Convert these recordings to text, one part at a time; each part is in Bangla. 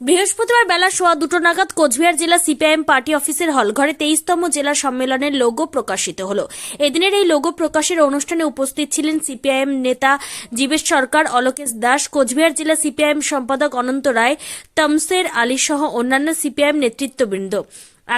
বৃহস্পতিবার বেলা সোয়া দুটো নাগাদ কোচবিহার জেলা সিপিআইএম পার্টি অফিসের হলঘরে তেইশতম জেলা সম্মেলনের লোগো প্রকাশিত হল। এদিনের এই লোগো প্রকাশের অনুষ্ঠানে উপস্থিত ছিলেন সিপিআইএম নেতা জীবেশ সরকার, অলোকেশ দাস, কোচবিহার জেলা সিপিআইএম সম্পাদক অনন্ত রায়, তমসের আলী সহ অন্যান্য সিপিআইএম নেতৃত্ববৃন্দ।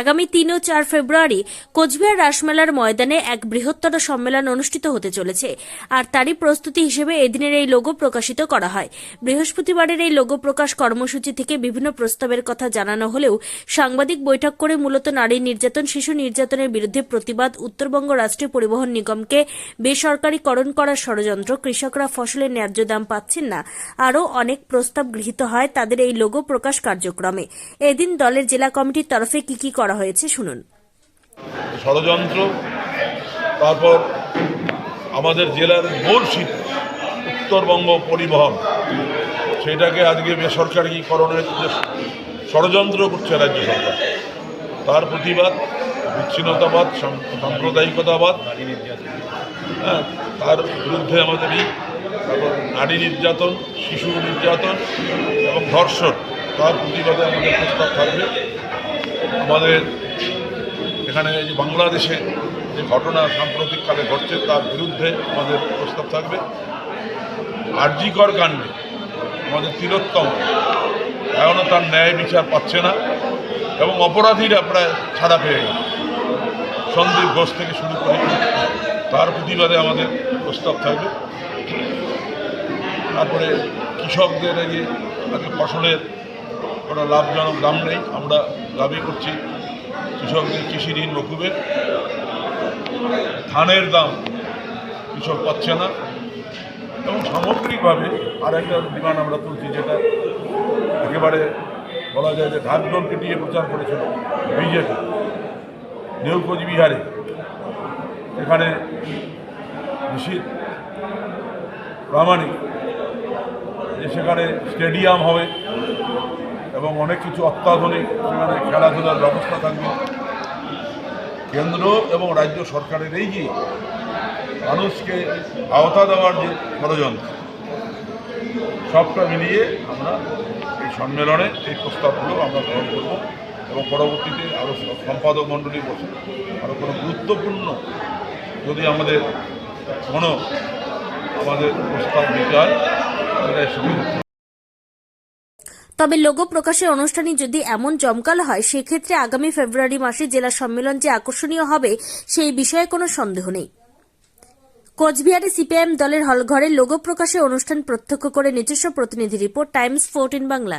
আগামী তিন ও চার ফেব্রুয়ারি কোচবিহার রাসমেলার ময়দানে এক বৃহত্তর সম্মেলন অনুষ্ঠিত হতে চলেছে। আর তারই প্রস্তুতি হিসেবে এদিনের এই লোগো প্রকাশিত করা হয়। বৃহস্পতিবারের এই লোগো প্রকাশ কর্মসূচি থেকে বিভিন্ন প্রস্তাবের কথা জানানো হলেও সাংবাদিক বৈঠক করে মূলত নারী নির্যাতন, শিশু নির্যাতনের বিরুদ্ধে প্রতিবাদ, উত্তরবঙ্গ রাষ্ট্রীয় পরিবহন নিগমকে বেসরকারীকরণ করার ষড়যন্ত্র, কৃষকরা ফসলের ন্যায্য দাম পাচ্ছেন না, আরও অনেক প্রস্তাব গৃহীত হয় তাদের এই লোগো প্রকাশ কার্যক্রমে। এদিন দলের জেলা কমিটির তরফে কি কি করা হয়েছে, শুনুন। ষড়যন্ত্র, তারপর আমাদের জেলার মূল উত্তরবঙ্গ পরিবহন, সেটাকে আজকে বেসরকারিকরণের যে ষড়যন্ত্র করছে রাজ্য সরকার, তার প্রতিবাদ, বিচ্ছিন্নতাবাদ, সাম- সাম্প্রদায়িকতাবাদ হ্যাঁ তার বিরুদ্ধে আমাদের এই নারী নির্যাতন, শিশু নির্যাতন এবং ধর্ষণ, তার প্রতিবাদে আমাদের প্রস্তাব থাকবে। আমাদের এখানে যে বাংলাদেশে যে ঘটনা সাম্প্রতিককালে ঘটছে, তার বিরুদ্ধে আমাদের প্রস্তাব থাকবে। আর্যিকর কাণ্ডে আমাদের তিলোত্তম এখনও তার ন্যায় বিচার পাচ্ছে না এবং অপরাধীরা প্রায় ছাড়া পেয়ে গেল সন্দীপ ঘোষ থেকে শুরু করে তার প্রতিবাদে আমাদের প্রস্তাব থাকবে। তারপরে কৃষকদের এই ফসলের কোনো লাভজনক দাম নেই, আমরা দাবি করছি কৃষকদের কৃষি ঋণ মকুবে ধানের দাম কৃষক পাচ্ছে না। এবং সামগ্রিকভাবে আর একটা ডিমান্ড আমরা তুলছি যেটা একেবারে বলা যায় যে ঢাক দলকে নিয়ে প্রচার করেছিল বিজেপি নিউ এখানে নিশীত প্রামাণিক যে সেখানে স্টেডিয়াম হবে এবং অনেক কিছু অত্যাধুনিক, সেখানে খেলাধুলার ব্যবস্থা থাকবে। কেন্দ্র এবং রাজ্য সরকারের এই যে মানুষকে আওতা দেওয়ার যে ষড়যন্ত্র, সবটা মিলিয়ে আমরা এই সম্মেলনে এই প্রস্তাবগুলো আমরা গ্রহণ করব এবং পরবর্তীতে আরও সম্পাদক মণ্ডলী বসে আরও কোনো গুরুত্বপূর্ণ যদি আমাদের কোনো আমাদের প্রস্তাব দিতে হয় সেটা এর সঙ্গে যুক্ত তবে লোগো প্রকাশের অনুষ্ঠানই যদি এমন জমকাল হয়, সেক্ষেত্রে আগামী ফেব্রুয়ারি মাসে জেলা সম্মেলন যে আকর্ষণীয় হবে, সেই বিষয়ে কোনো সন্দেহ নেই। কোচবিহারে সিপিআইএম দলের হলঘরে লোগো প্রকাশের অনুষ্ঠান প্রত্যক্ষ করে নিজস্ব প্রতিনিধি report, Times fourteen Bangla.